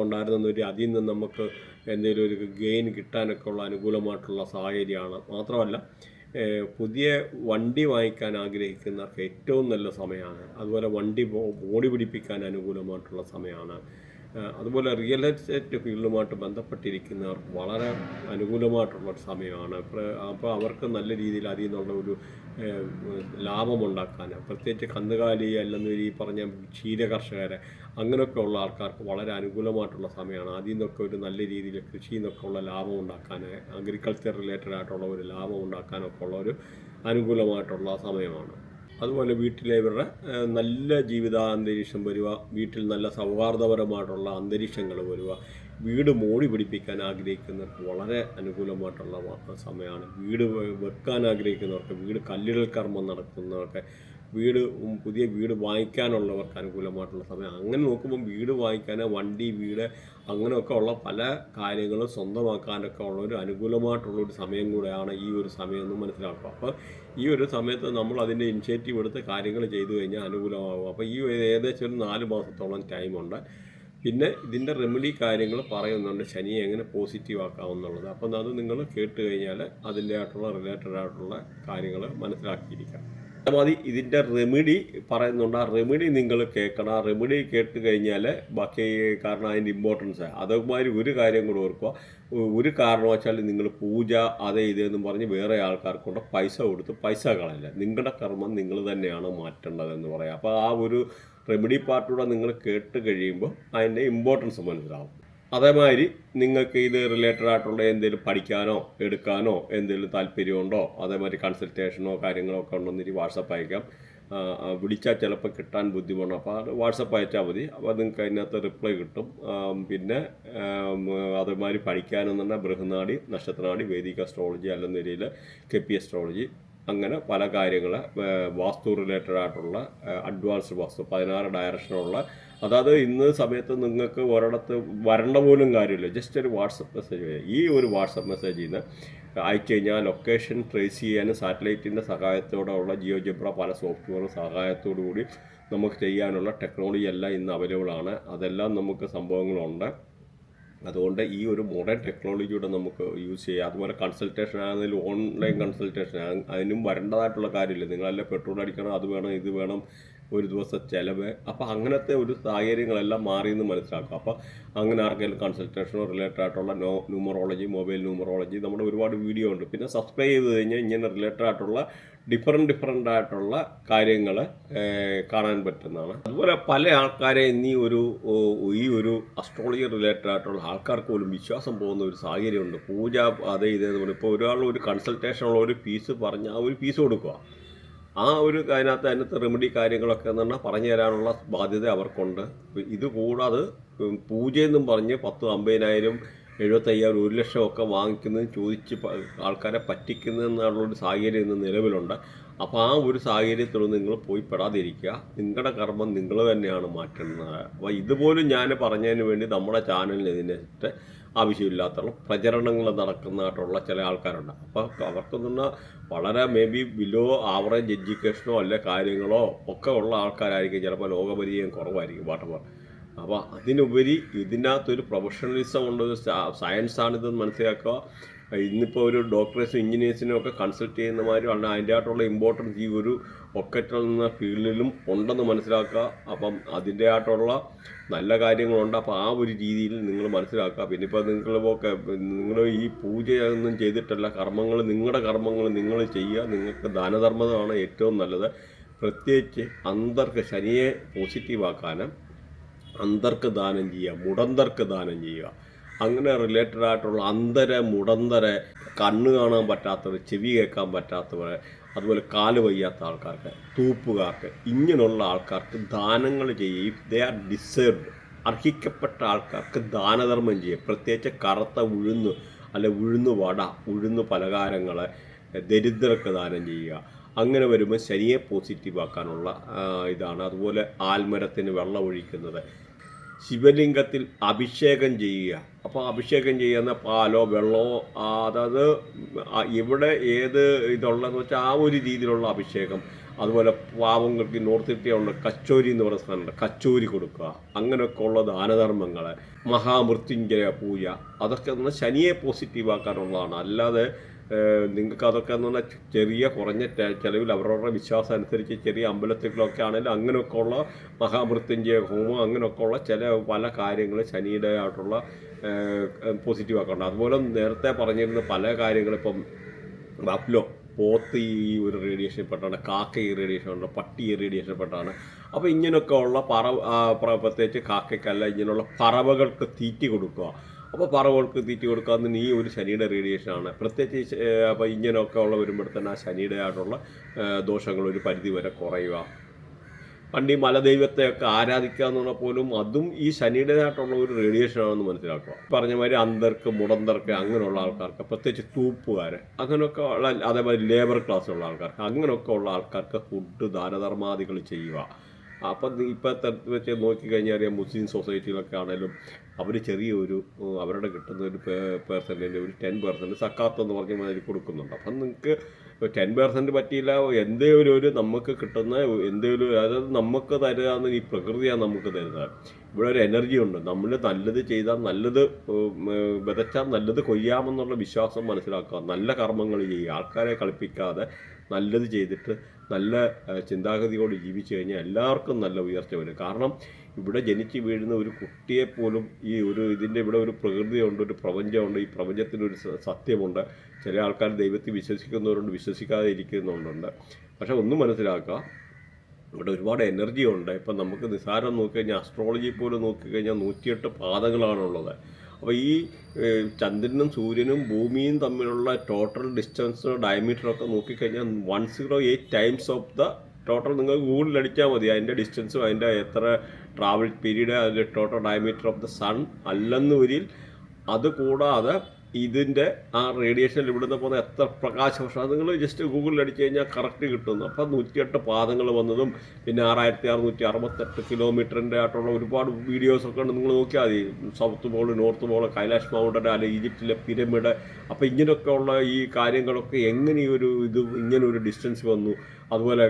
ഉണ്ടായിരുന്നൊരു അതിൽ നിന്ന് നമുക്ക് എന്തെങ്കിലും ഒരു ഗെയിൻ കിട്ടാനൊക്കെ ഉള്ള അനുകൂലമായിട്ടുള്ള സാഹചര്യമാണ്. മാത്രമല്ല പുതിയ വണ്ടി വാങ്ങിക്കാൻ ആഗ്രഹിക്കുന്നവർക്ക് ഏറ്റവും നല്ല സമയമാണ്. അതുപോലെ വണ്ടി ബോഡി പിടിപ്പിക്കാൻ അനുകൂലമായിട്ടുള്ള സമയമാണ്. അതുപോലെ റിയൽ എസ്റ്റേറ്റ് ഫീൽഡുമായിട്ട് ബന്ധപ്പെട്ടിരിക്കുന്നവർ വളരെ അനുകൂലമായിട്ടുള്ള ഒരു സമയമാണ് അപ്പോൾ അവർക്ക് നല്ല രീതിയിൽ അതിൽ നിന്നുള്ള ഒരു ലാഭമുണ്ടാക്കാൻ പ്രത്യേകിച്ച് കന്നുകാലി അല്ലെന്ന് ഈ പറഞ്ഞ ക്ഷീര കർഷകരെ അങ്ങനെയൊക്കെ ഉള്ള ആൾക്കാർക്ക് വളരെ അനുകൂലമായിട്ടുള്ള സമയമാണ്. അതിൽ നിന്നൊക്കെ ഒരു നല്ല രീതിയിൽ കൃഷിയിൽ നിന്നൊക്കെ ഉള്ള ലാഭം ഉണ്ടാക്കാൻ അഗ്രികൾച്ചർ റിലേറ്റഡ് ആയിട്ടുള്ള ഒരു ലാഭം ഉണ്ടാക്കാനൊക്കെ ഉള്ള ഒരു അനുകൂലമായിട്ടുള്ള സമയമാണ്. അതുപോലെ വീട്ടിലെ ഇവരുടെ നല്ല നല്ല ജീവിതാന്തരീക്ഷം വരിക വീട്ടിൽ നല്ല സൗഹാർദ്ദപരമായിട്ടുള്ള അന്തരീക്ഷങ്ങൾ വരിക വീട് മോടി പിടിപ്പിക്കാൻ ആഗ്രഹിക്കുന്നവർക്ക് വളരെ അനുകൂലമായിട്ടുള്ള സമയമാണ്. വീട് വെക്കാൻ ആഗ്രഹിക്കുന്നവർക്ക് വീട് കല്ലിടൽ കർമ്മം നടത്തുന്നവർക്ക് വീട് പുതിയ വീട് വാങ്ങിക്കാനുള്ളവർക്ക് അനുകൂലമായിട്ടുള്ള സമയം. അങ്ങനെ നോക്കുമ്പോൾ വീട് വാങ്ങിക്കാൻ വണ്ടി വീട് അങ്ങനെയൊക്കെ ഉള്ള പല കാര്യങ്ങളും സ്വന്തമാക്കാനൊക്കെ ഉള്ള ഒരു അനുകൂലമായിട്ടുള്ള ഒരു സമയം കൂടെയാണ് ഈ ഒരു സമയം എന്ന് മനസ്സിലാക്കുക. അപ്പോൾ ഈ ഒരു സമയത്ത് നമ്മൾ അതിന്റെ ഇനിഷ്യേറ്റീവ് എടുത്ത് കാര്യങ്ങൾ ചെയ്തു കഴിഞ്ഞാൽ അനുകൂലമാകും. അപ്പോൾ ഈ ഏകദേശം ഒരു നാല് മാസത്തോളം ടൈമുണ്ട് പിന്നെ ഇതിന്റെ റെമഡി കാര്യങ്ങൾ പറയുന്നുണ്ട്. ശനിയെ എങ്ങനെ പോസിറ്റീവ് ആക്കാമെന്നുള്ളത് അപ്പം അത് നിങ്ങൾ കേട്ട് കഴിഞ്ഞാൽ അതിന്റെ ആയിട്ടുള്ള റിലേറ്റഡ് ആയിട്ടുള്ള കാര്യങ്ങൾ മനസ്സിലാക്കിയിരിക്കാം. മതി ഇതിന്റെ റെമഡി പറയുന്നുണ്ട്. ആ റെമഡി നിങ്ങൾ കേൾക്കണം. ആ റെമഡി കേട്ട് കഴിഞ്ഞാൽ ബാക്കി കാരണം അതിന്റെ ഇമ്പോർട്ടൻസ് അതുമാതിരി ഒരു കാര്യം കൂടെ ഓർക്കുക. ഒരു കാരണവശാൽ നിങ്ങൾ പൂജ അതേ ഇതെന്നും പറഞ്ഞ് വേറെ ആൾക്കാർക്കൊണ്ട് പൈസ കൊടുത്ത് പൈസ കളയില്ല. നിങ്ങളുടെ കർമ്മം നിങ്ങൾ തന്നെയാണ് മാറ്റേണ്ടതെന്ന് പറയാം. അപ്പോൾ ആ ഒരു റെമഡി പാർട്ടിലൂടെ നിങ്ങൾ കേട്ട് കഴിയുമ്പോൾ അതിന്റെ ഇമ്പോർട്ടൻസ് മനസ്സിലാവും. അതേമാതിരി നിങ്ങൾക്ക് ഇത് റിലേറ്റഡ് ആയിട്ടുള്ള എന്തെങ്കിലും പഠിക്കാനോ എടുക്കാനോ എന്തെങ്കിലും താല്പര്യമുണ്ടോ അതേമാതിരി കൺസൾട്ടേഷനോ കാര്യങ്ങളോ ഒക്കെ ഉണ്ടെന്നിരി വാട്സപ്പ് അയക്കാം. വിളിച്ചാൽ ചിലപ്പോൾ കിട്ടാൻ ബുദ്ധിമുട്ടാണ്. അപ്പോൾ വാട്സപ്പ് അയച്ചാൽ മതി. അപ്പോൾ നിങ്ങൾക്ക് അതിനകത്ത് റിപ്ലൈ കിട്ടും. പിന്നെ അതേമാതിരി പഠിക്കാനെന്നുണ്ടെങ്കിൽ ബൃഹനാടി നക്ഷത്രനാടി വേദിക അസ്ട്രോളജി അല്ലെന്ന രീതിയിൽ കെ പി അസ്ട്രോളജി അങ്ങനെ പല കാര്യങ്ങൾ വാസ്തു റിലേറ്റഡ് ആയിട്ടുള്ള അഡ്വാൻസ്ഡ് വാസ്തു പതിനാറ് ഡയറക്ഷനുള്ള. അതായത് ഇന്ന് സമയത്ത് നിങ്ങൾക്ക് ഒരിടത്ത് വരണ്ട പോലും കാര്യമില്ല. ജസ്റ്റ് ഒരു വാട്സപ്പ് മെസ്സേജ് ഈ ഒരു വാട്സപ്പ് മെസ്സേജിൽ നിന്ന് അയച്ചു കഴിഞ്ഞാൽ ലൊക്കേഷൻ ട്രേസ് ചെയ്യാനും സാറ്റലൈറ്റിന്റെ സഹായത്തോടെ ഉള്ള ജിയോ ജിബ്ര പല സോഫ്റ്റ്വെയറും സഹായത്തോടു കൂടി നമുക്ക് ചെയ്യാനുള്ള ടെക്നോളജി എല്ലാം ഇന്ന് അവൈലബിൾ ആണ് അതെല്ലാം നമുക്ക് സംഭവങ്ങളുണ്ട്. അതുകൊണ്ട് ഈ ഒരു മോഡേൺ ടെക്നോളജിയുടെ നമുക്ക് യൂസ് ചെയ്യാം. അതുപോലെ കൺസൾട്ടേഷൻ ആണെങ്കിലും ഓൺലൈൻ കൺസൾട്ടേഷൻ അതിനും വരേണ്ടതായിട്ടുള്ള കാര്യമില്ല. നിങ്ങളല്ല പെട്രോൾ അടിക്കണം അത് വേണം ഇത് വേണം ഒരു ദിവസം ചിലവ്. അപ്പോൾ അങ്ങനത്തെ ഒരു സാഹചര്യങ്ങളെല്ലാം മാറി എന്ന് മനസ്സിലാക്കുക. അപ്പോൾ അങ്ങനെ ആർക്കെങ്കിലും കൺസൾട്ടേഷനോ റിലേറ്റഡ് ആയിട്ടുള്ള നോ ന്യൂമറോളജി മൊബൈൽ ന്യൂമറോളജി നമ്മുടെ ഒരുപാട് വീഡിയോ ഉണ്ട്. പിന്നെ സബ്സ്ക്രൈബ് ചെയ്ത് കഴിഞ്ഞാൽ ഇങ്ങനെ റിലേറ്റഡ് ആയിട്ടുള്ള ഡിഫറെന്റ് ഡിഫറെന്റ് ആയിട്ടുള്ള കാര്യങ്ങൾ കാണാൻ പറ്റുന്നതാണ്. അതുപോലെ പല ആൾക്കാരെ ഇനി ഒരു ഈ ഒരു അസ്ട്രോളജി റിലേറ്റഡ് ആയിട്ടുള്ള ആൾക്കാർക്ക് പോലും വിശ്വാസം പോകുന്ന ഒരു സാഹചര്യമുണ്ട്. പൂജ അതേ പറഞ്ഞു ഇപ്പോൾ ഒരാൾ ഒരു കൺസൾട്ടേഷനുള്ള ഒരു ഫീസ് പറഞ്ഞ് ആ ഒരു ഫീസ് കൊടുക്കുക. ആ ഒരു അതിനകത്ത് അതിനകത്ത് റെമഡി കാര്യങ്ങളൊക്കെ എന്ന് പറഞ്ഞാൽ പറഞ്ഞു തരാനുള്ള ബാധ്യത അവർക്കുണ്ട്. ഇത് കൂടാതെ പൂജയെന്നും പറഞ്ഞ് പത്ത് അമ്പതിനായിരം എഴുപത്തയ്യായിരം ഒരു ലക്ഷം ഒക്കെ വാങ്ങിക്കുന്നത് ചോദിച്ച് ആൾക്കാരെ ആൾക്കാരെ പറ്റിക്കുന്നതെന്നുള്ളൊരു സാഹചര്യം ഇന്ന് നിലവിലുണ്ട്. അപ്പോൾ ആ ഒരു സാഹചര്യത്തിലൊന്നും നിങ്ങൾ പോയി പെടാതിരിക്കുക. നിങ്ങളുടെ കർമ്മം നിങ്ങൾ തന്നെയാണ് മാറ്റുന്നത്. അപ്പോൾ ഇതുപോലും ഞാൻ പറഞ്ഞതിന് വേണ്ടി നമ്മുടെ ചാനലിൽ ആവശ്യമില്ലാത്ത പ്രചരണങ്ങൾ നടക്കുന്നതായിട്ടുള്ള ചില ആൾക്കാരുണ്ട്. അപ്പോൾ അവർക്കൊന്നും വളരെ മേ ബി ബിലോ ആവറേജ് എഡ്യൂക്കേഷനോ അല്ല കാര്യങ്ങളോ ഒക്കെ ഉള്ള ആൾക്കാരായിരിക്കും. ചിലപ്പോൾ ലോകപരിചയം കുറവായിരിക്കും. Water whatever. അപ്പോൾ അതിനുപരി ഇതിനകത്തൊരു പ്രൊഫഷണലിസം ഉണ്ട് ഒരു സയൻസ് ആണിതെന്ന് മനസ്സിലാക്കുക. ഇന്നിപ്പോൾ ഒരു ഡോക്ടേഴ്സും എഞ്ചിനീയേഴ്സിനും ഒക്കെ കൺസൾട്ട് ചെയ്യുന്നമാരും അല്ല അതിന്റെ ആയിട്ടുള്ള ഇമ്പോർട്ടൻസ് ഈ ഒരു ഒക്കറ്റിൽ എന്ന ഫീൽഡിലും ഉണ്ടെന്ന് മനസ്സിലാക്കുക. അപ്പം അതിന്റെ ആയിട്ടുള്ള നല്ല കാര്യങ്ങളുണ്ട്. അപ്പോൾ ആ ഒരു രീതിയിൽ നിങ്ങൾ മനസ്സിലാക്കുക. പിന്നെ ഇപ്പോൾ നിങ്ങളൊക്കെ നിങ്ങൾ ഈ പൂജയൊന്നും ചെയ്തിട്ടല്ല. കർമ്മങ്ങൾ നിങ്ങളുടെ കർമ്മങ്ങൾ നിങ്ങൾ ചെയ്യുക. നിങ്ങൾക്ക് ദാനധർമ്മമാണ് ഏറ്റവും നല്ലത്. പ്രത്യേകിച്ച് അന്തർക്ക് ശനിയെ പോസിറ്റീവാക്കാനും അന്തർക്ക് ദാനം ചെയ്യുക മുടന്തർക്ക് ദാനം ചെയ്യുക. അങ്ങനെ റിലേറ്റഡ് ആയിട്ടുള്ള അന്തര മുടന്തര കണ്ണ് കാണാൻ പറ്റാത്തവർ ചെവി കേൾക്കാൻ പറ്റാത്തവർ അതുപോലെ കാൽ വയ്യാത്ത ആൾക്കാർക്ക് തൂപ്പുകാർക്ക് ഇങ്ങനെയുള്ള ആൾക്കാർക്ക് ദാനങ്ങൾ ചെയ്യുക. ദേ ആർ ഡിസേർവ്ഡ് അർഹിക്കപ്പെട്ട ആൾക്കാർക്ക് ദാനധർമ്മം ചെയ്യുക. പ്രത്യേകിച്ച് കറുത്ത ഉഴുന്ന് അല്ലെ ഉഴുന്ന് വട ഉഴുന്ന് പലഹാരങ്ങൾ ദരിദ്രർക്ക് ദാനം ചെയ്യുക. അങ്ങനെ വരുമ്പോൾ ശനിയെ പോസിറ്റീവ് ആക്കാനുള്ള ഇതാണ്. അതുപോലെ ആൽമരത്തിന് വെള്ളം ഒഴിക്കുന്നത്. ശിവലിംഗത്തിൽ അഭിഷേകം ചെയ്യുക. അപ്പോൾ അഭിഷേകം ചെയ്യുന്ന പാലോ വെള്ളമോ അതായത് ഇവിടെ ഏത് ഇതുള്ളതെന്ന് വെച്ചാൽ ആ ഒരു രീതിയിലുള്ള അഭിഷേകം. അതുപോലെ പാവങ്ങൾക്ക് നോർത്ത് ഇന്ത്യയുള്ള കച്ചോരി എന്ന് പറയുന്ന സ്ഥലമുണ്ട്. കച്ചോരി കൊടുക്കുക. അങ്ങനെയൊക്കെ ഉള്ള ദാനധർമ്മങ്ങൾ. മഹാമൃത്യുഞ്ജയ പൂജ. അതൊക്കെ എന്ന് ശനിയെ പോസിറ്റീവ് ആക്കാനുള്ളതാണ് അല്ലാതെ നിങ്ങൾക്ക് അതൊക്കെ എന്ന് പറഞ്ഞാൽ ചെറിയ കുറഞ്ഞ ചിലവിൽ അവരവരുടെ വിശ്വാസം അനുസരിച്ച് ചെറിയ അമ്പലത്തിലൊക്കെ ആണെങ്കിലും അങ്ങനെയൊക്കെ ഉള്ള മഹാമൃത്യുഞ്ജയ ഹോമം അങ്ങനെയൊക്കെ ഉള്ള ചില പല കാര്യങ്ങൾ ശനിയുടെ ആയിട്ടുള്ള പോസിറ്റീവ് ആക്കുന്നുണ്ട് അതുപോലെ നേരത്തെ പറഞ്ഞിരുന്ന പല കാര്യങ്ങളും ഇപ്പം ബഫ്ലോ പോത്ത് ഈ ഒരു റേഡിയേഷൻ പെട്ടാണ് കാക്ക ഈ റേഡിയേഷൻ ഉണ്ട് പട്ടി ഈ റേഡിയേഷൻ പെട്ടാണ്. അപ്പോൾ ഇങ്ങനെയൊക്കെ ഉള്ള പറ പ്രത്യേകിച്ച് കാക്കയ്ക്കല്ല ഇങ്ങനെയുള്ള പറവകൾക്ക് തീറ്റി കൊടുക്കുക. അപ്പോൾ പറവകൾക്ക് തീറ്റി കൊടുക്കാവുന്ന ഈ ഒരു ശനിയുടെ റേഡിയേഷനാണ് പ്രത്യേകിച്ച് അപ്പോൾ ഇങ്ങനെയൊക്കെ ഉള്ള വരുമ്പോഴത്തേന് ആ ശനിയുടെ ആയിട്ടുള്ള ദോഷങ്ങൾ ഒരു പരിധി വരെ കുറയുക. പണ്ട് ഈ മലദൈവത്തെയൊക്കെ ആരാധിക്കുക എന്ന് പറഞ്ഞാൽ പോലും അതും ഈ ശനിയുടേതായിട്ടുള്ള ഒരു റേഡിയേഷൻ ആണെന്ന് മനസ്സിലാക്കുക. പറഞ്ഞ മാതിരി അന്തർക്ക് മുടന്തർക്ക് അങ്ങനെയുള്ള ആൾക്കാർക്ക് പ്രത്യേകിച്ച് തൂപ്പുകാർ അങ്ങനെയൊക്കെ ഉള്ള അതേപോലെ ലേബർ ക്ലാസ്സിലുള്ള ആൾക്കാർക്ക് അങ്ങനെയൊക്കെ ഉള്ള ആൾക്കാർക്ക് ഫുഡ് ദാനധർമാദികൾ ചെയ്യുക. അപ്പം ഇപ്പോഴത്തെ വെച്ച് നോക്കിക്കഴിഞ്ഞാൽ അറിയാം മുസ്ലിം സൊസൈറ്റിയിലൊക്കെ ആണെങ്കിലും അവർ ചെറിയ ഒരു അവരുടെ കിട്ടുന്ന ഒരു പേഴ്സന്റേജ് ഒരു ടെൻ പെർസെന്റ് സക്കാത്ത് എന്ന് പറഞ്ഞ മാതിരി കൊടുക്കുന്നുണ്ട്. അപ്പം നിങ്ങൾക്ക് ടെൻ പെർസെന്റ് പറ്റിയില്ല എന്തെങ്കിലും ഒരു നമുക്ക് കിട്ടുന്ന എന്തേലും അതായത് നമുക്ക് തരുന്ന ഈ പ്രകൃതിയാണ് നമുക്ക് തരുന്നത്. ഇവിടെ ഒരു എനർജി ഉണ്ട്. നമ്മൾ നല്ലത് ചെയ്താൽ നല്ലത് വിതച്ചാൽ നല്ലത് കൊയ്യാമെന്നുള്ള വിശ്വാസം മനസ്സിലാക്കുക. നല്ല കർമ്മങ്ങൾ ചെയ്യുക. ആൾക്കാരെ കളിപ്പിക്കാതെ നല്ലത് ചെയ്തിട്ട് നല്ല ചിന്താഗതിയോട് ജീവിച്ചു കഴിഞ്ഞാൽ എല്ലാവർക്കും നല്ല ഉയർച്ച വരും. കാരണം ഇവിടെ ജനിച്ച് വീഴുന്ന ഒരു കുട്ടിയെപ്പോലും ഈ ഒരു ഇതിന്റെ ഇവിടെ ഒരു പ്രകൃതിയുണ്ട് ഒരു പ്രപഞ്ചമുണ്ട് ഈ പ്രപഞ്ചത്തിനൊരു സത്യമുണ്ട്. ചില ആൾക്കാർ ദൈവത്തിൽ വിശ്വസിക്കുന്നവരുണ്ട് വിശ്വസിക്കാതെ ഇരിക്കുന്നവരുണ്ട്. പക്ഷെ ഒന്നും മനസ്സിലാക്കുക ഇവിടെ ഒരുപാട് എനർജി ഉണ്ട് ഇപ്പം നമുക്ക് നിസ്സാരം നോക്കിക്കഴിഞ്ഞാൽ അസ്ട്രോളജി പോലും നോക്കിക്കഴിഞ്ഞാൽ നൂറ്റിയെട്ട് പാദങ്ങളാണുള്ളത്. അപ്പോൾ ഈ ചന്ദ്രനും സൂര്യനും ഭൂമിയും തമ്മിലുള്ള ടോട്ടൽ ഡിസ്റ്റൻസ് ഡയമീറ്റർ ഒക്കെ നോക്കിക്കഴിഞ്ഞാൽ one zero eight times of the total നിങ്ങൾ ഗൂഗിളിൽ അടിച്ചാൽ മതി. അതിന്റെ ഡിസ്റ്റൻസും അതിന്റെ എത്ര ട്രാവൽ പീരീഡ് അതിന്റെ total diameter of the sun അല്ലെന്ന് വരിൽ അത് കൂടാതെ ഇതിന്റെ ആ റേഡിയേഷനിൽ ഇവിടുന്ന് പോകുന്ന എത്ര പ്രകാശവർഷം അത് നിങ്ങൾ ജസ്റ്റ് ഗൂഗിളിൽ അടിച്ചു കഴിഞ്ഞാൽ കറക്റ്റ് കിട്ടുന്നു. അപ്പം നൂറ്റിയെട്ട് പാദങ്ങൾ വന്നതും പിന്നെ ആറായിരത്തി അറുന്നൂറ്റി അറുപത്തെട്ട് കിലോമീറ്ററിന്റെ ആയിട്ടുള്ള ഒരുപാട് വീഡിയോസൊക്കെ ഉണ്ട്. നിങ്ങൾ നോക്കിയാൽ മതി. South pole north pole Kailash mountain അല്ലെ ഈജിപ്തിലെ പിരമിഡ് അപ്പോൾ ഇങ്ങനെയൊക്കെ ഉള്ള ഈ കാര്യങ്ങളൊക്കെ എങ്ങനെ ഒരു ഇത് ഇങ്ങനെ ഒരു ഡിസ്റ്റൻസ് വന്നു? അതുപോലെ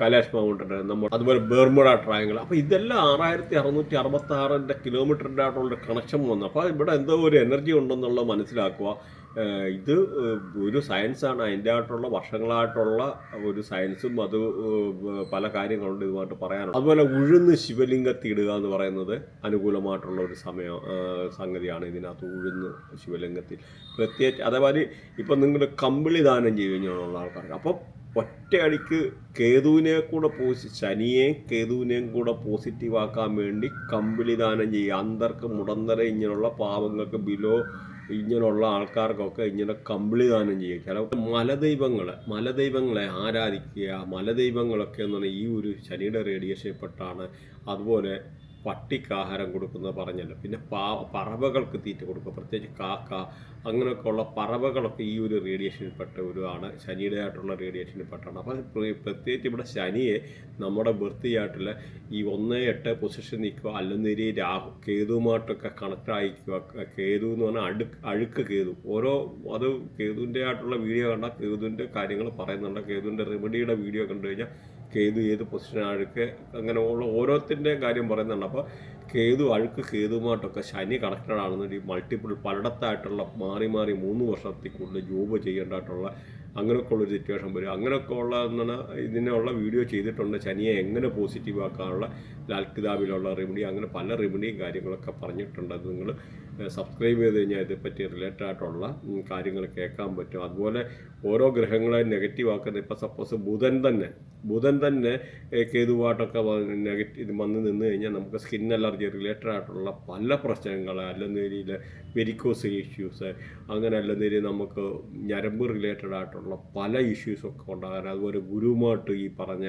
കലാഷ് മൗണ്ടൻ നമ്മൾ അതുപോലെ ബെർമുഡ ട്രയാങ്കിൾ അപ്പോൾ ഇതെല്ലാം ആറായിരത്തി അറുന്നൂറ്റി അറുപത്തി ആറിന്റെ കിലോമീറ്ററിന്റെ ആയിട്ടുള്ള കണക്ഷൻ വന്നു. അപ്പോൾ ഇവിടെ എന്തോ ഒരു എനർജി ഉണ്ടെന്നുള്ളത് മനസ്സിലാക്കുക. ഇത് ഒരു സയൻസാണ് അതിന്റെ ആയിട്ടുള്ള വർഷങ്ങളായിട്ടുള്ള ഒരു സയൻസും അത് പല കാര്യങ്ങളുണ്ട് ഇതുമായിട്ട് പറയാനുള്ളത്. അതുപോലെ ഉഴുന്ന് ശിവലിംഗത്തിടുക എന്ന് പറയുന്നത് അനുകൂലമായിട്ടുള്ള ഒരു സമയം സംഗതിയാണ് ഇതിനകത്ത് ഉഴുന്ന് ശിവലിംഗത്തിൽ. പ്രത്യേകിച്ച് അതേമാതിരി ഇപ്പം നിങ്ങൾ കമ്പിളി ദാനം ചെയ്യുന്നുള്ള ആൾക്കാർക്ക്. അപ്പം ഒറ്റയടിക്ക് കേതുവിനെ കൂടെ പോസി ശനിയെയും കേതുവിനെയും കൂടെ പോസിറ്റീവ് ആക്കാൻ വേണ്ടി കമ്പിളി ദാനം ചെയ്യുക. അന്തർക്ക് മുടന്തര ഇങ്ങനെയുള്ള പാവങ്ങൾക്ക് ബിലോ ഇങ്ങനെയുള്ള ആൾക്കാർക്കൊക്കെ ഇങ്ങനെ കമ്പിളി ദാനം ചെയ്യുക. ചില മലദൈവങ്ങളെ മലദൈവങ്ങളെ ആരാധിക്കുക മലദൈവങ്ങളൊക്കെ എന്ന് പറഞ്ഞാൽ ഈ ഒരു ശനിയുടെ റേഡിയേഷനിൽപ്പെട്ടാണ് അതുപോലെ പട്ടിക്ക് ആഹാരം കൊടുക്കുന്നത് പറഞ്ഞല്ലോ. പിന്നെ പാ പറവകൾക്ക് തീറ്റ കൊടുക്കുക. പ്രത്യേകിച്ച് കാക്ക അങ്ങനെയൊക്കെ ഉള്ള പറവകളൊക്കെ ഈ ഒരു റേഡിയേഷനിൽപ്പെട്ട ഒരു ആണ്. ശനിയുടേതായിട്ടുള്ള റേഡിയേഷനിൽപ്പെട്ടാണ് അപ്പോൾ പ്രത്യേകിച്ച് ഇവിടെ ശനിയെ നമ്മുടെ വൃത്തിയായിട്ടുള്ള ഈ ഒന്ന് എട്ട് പൊസിഷൻ നിൽക്കുക അല്ലെന്നേരി രാഹു കേതുവുമായിട്ടൊക്കെ കണക്ട് കേതു എന്ന് പറഞ്ഞാൽ അടുക്ക് അഴുക്ക് കേതു. ഓരോ അത് കേതുവിന്റെ ആയിട്ടുള്ള വീഡിയോ കണ്ടാൽ കേതുവിന്റെ കാര്യങ്ങൾ പറയുന്നുണ്ട്. കേതുവിന്റെ റെമഡിയുടെ വീഡിയോ കണ്ടു കഴിഞ്ഞാൽ കേതു ഏത് പൊസിഷൻ അഴുക്ക് അങ്ങനെ ഓരോത്തിന്റെ കാര്യം പറയുന്നുണ്ട്. അപ്പോൾ കേതു അഴുക്ക് കേതുമായിട്ടൊക്കെ ശനി കണക്റ്റഡ് ആണെന്ന് ഈ മൾട്ടിപ്പിൾ പലയിടത്തായിട്ടുള്ള മാറി മാറി മൂന്ന് വർഷത്തിൽ കൂടുതൽ ജോബ് ചെയ്യേണ്ടതായിട്ടുള്ള അങ്ങനെയൊക്കെ ഉള്ളൊരു സിറ്റുവേഷൻ വരും. അങ്ങനെയൊക്കെ ഉള്ള എന്നാണ് ഇതിനുള്ള വീഡിയോ ചെയ്തിട്ടുണ്ട്. ശനിയെ എങ്ങനെ പോസിറ്റീവ് ആക്കാനുള്ള ലാൽ കിതാബിലുള്ള റെമഡി അങ്ങനെ പല റെമഡിയും കാര്യങ്ങളൊക്കെ പറഞ്ഞിട്ടുണ്ട്. നിങ്ങൾ സബ്സ്ക്രൈബ് ചെയ്ത് കഴിഞ്ഞാൽ ഇതേപ്പറ്റി റിലേറ്റഡ് ആയിട്ടുള്ള കാര്യങ്ങൾ കേൾക്കാൻ പറ്റും. അതുപോലെ ഓരോ ഗ്രഹങ്ങളെ നെഗറ്റീവ് ആക്കുന്ന ഇപ്പോൾ സപ്പോസ് ബുധൻ തന്നെ. ബുധൻ തന്നെ കേതുവായിട്ടൊക്കെ നെഗറ്റീവ് ഇത് വന്ന് നിന്ന് കഴിഞ്ഞാൽ നമുക്ക് സ്കിൻ അലർജി റിലേറ്റഡ് ആയിട്ടുള്ള പല പ്രശ്നങ്ങൾ അല്ലെന്നേരിയിൽ വെരിക്കോസ് ഇഷ്യൂസ് അങ്ങനെ അല്ലെന്നേരി നമുക്ക് ഞരമ്പ് റിലേറ്റഡ് ആയിട്ടുള്ള പല ഇഷ്യൂസൊക്കെ ഉണ്ടാകാൻ അതുപോലെ ഗുരുവുമായിട്ട് ഈ പറഞ്ഞ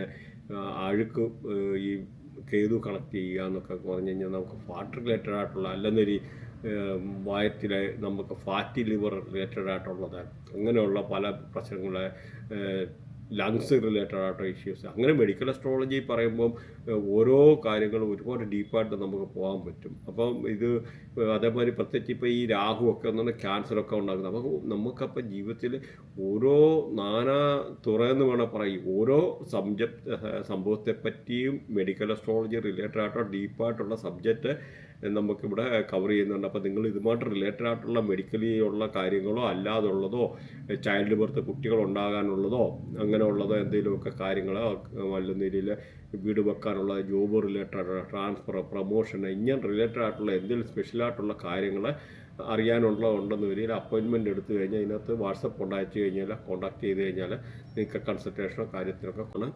അഴുക്ക് ഈ കേതു കണക്ട് ചെയ്യുക എന്നൊക്കെ പറഞ്ഞു കഴിഞ്ഞാൽ നമുക്ക് ഫാറ്റ് റിലേറ്റഡ് ആയിട്ടുള്ള അല്ലെന്നൊരു വയറ്റിലെ നമുക്ക് ഫാറ്റി ലിവർ റിലേറ്റഡ് ആയിട്ടുള്ളത് അങ്ങനെയുള്ള പല പ്രശ്നങ്ങളെ ലങ്സ് റിലേറ്റഡ് ആയിട്ടുള്ള ഇഷ്യൂസ് അങ്ങനെ മെഡിക്കൽ അസ്ട്രോളജി പറയുമ്പം ഓരോ കാര്യങ്ങളും ഒരുപാട് ഡീപ്പായിട്ട് നമുക്ക് പോകാൻ പറ്റും. അപ്പം ഇത് അതേമാതിരി പ്രത്യേകിച്ച് ഇപ്പോൾ ഈ രാഹു ഒക്കെ എന്നാണ് ക്യാൻസറൊക്കെ ഉണ്ടാക്കുന്നത്. അപ്പോൾ നമുക്കപ്പോൾ ജീവിതത്തിൽ ഓരോ നാനാ തുറയെന്ന് വേണം പറയും. ഓരോ സബ്ജക്റ്റ് സംഭവത്തെ പറ്റിയും മെഡിക്കൽ അസ്ട്രോളജി റിലേറ്റഡ് ആയിട്ടോ ഡീപ്പായിട്ടുള്ള സബ്ജക്റ്റ് നമുക്കിവിടെ കവർ ചെയ്യുന്നുണ്ട്. അപ്പോൾ നിങ്ങൾ ഇതുമായിട്ട് റിലേറ്റഡ് ആയിട്ടുള്ള മെഡിക്കലി ഉള്ള കാര്യങ്ങളോ അല്ലാതുള്ളതോ ചൈൽഡ് ബർത്ത് കുട്ടികൾ ഉണ്ടാകാനുള്ളതോ അങ്ങനെയുള്ളതോ എന്തെങ്കിലുമൊക്കെ കാര്യങ്ങളോ വല്ല രീതിയിൽ വീട് വെക്കാനുള്ള ജോബ് റിലേറ്റഡ് ട്രാൻസ്ഫർ പ്രൊമോഷൻ ഇങ്ങനെ റിലേറ്റഡ് ആയിട്ടുള്ള എന്തെങ്കിലും സ്പെഷ്യലായിട്ടുള്ള കാര്യങ്ങൾ അറിയാനുള്ള ഉണ്ടെന്ന് വരിക അപ്പോയിൻമെന്റ് എടുത്തു കഴിഞ്ഞാൽ ഇതിനകത്ത് വാട്സപ്പ് കൊണ്ടയച്ചു കഴിഞ്ഞാൽ കോൺടാക്ട് ചെയ്ത് കഴിഞ്ഞാൽ നിങ്ങൾക്ക് കൺസൾട്ടേഷനോ കാര്യത്തിനൊക്കെ ആണ്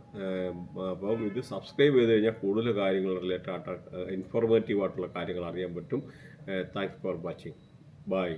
അപ്പം ഇത് സബ്സ്ക്രൈബ് ചെയ്ത് കഴിഞ്ഞാൽ കൂടുതൽ കാര്യങ്ങൾ റിലേറ്റഡ് ആയിട്ട് ഇൻഫോർമേറ്റീവ് ആയിട്ടുള്ള കാര്യങ്ങൾ അറിയാൻ പറ്റും. Thanks for watching bye